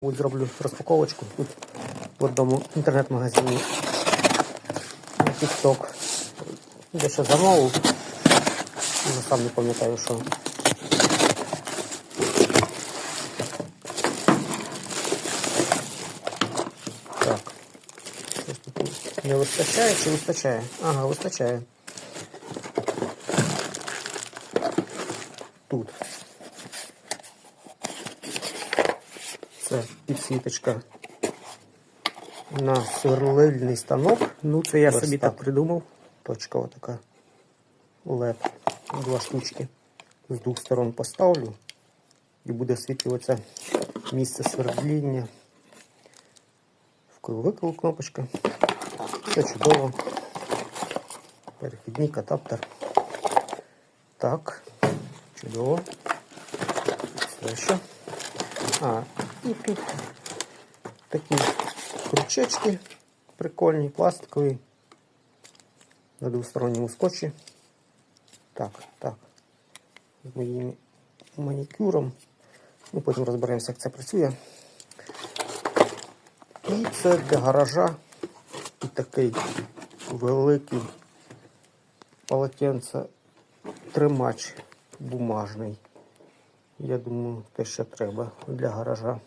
От зроблю розпаковочку тут в одному інтернет-магазині на TikTok. Дещо замовив. Вже сам не пам'ятаю, що. Так. Тут не вистачає чи вистачає? Ага, вистачає. Тут. Це підсвіточка на сверлильний станок. Ну, це я Ось собі так. так придумав. Точкова така LED. Два штучки. З двох сторон поставлю. І буде освітлюватися місце свердління. Вкл-викл кнопочка. Все чудово. Перехідник, адаптер. Так, чудово. Все ще. А, і тут такі крючечки прикольні, пластикові. На двосторонньому скотчі. Так, так. З моїм манікюром. Ну, потім розберемося, як це працює. І це для гаража і такий великий полотенце тримач бумажний. Я думаю, те, що треба для гаража.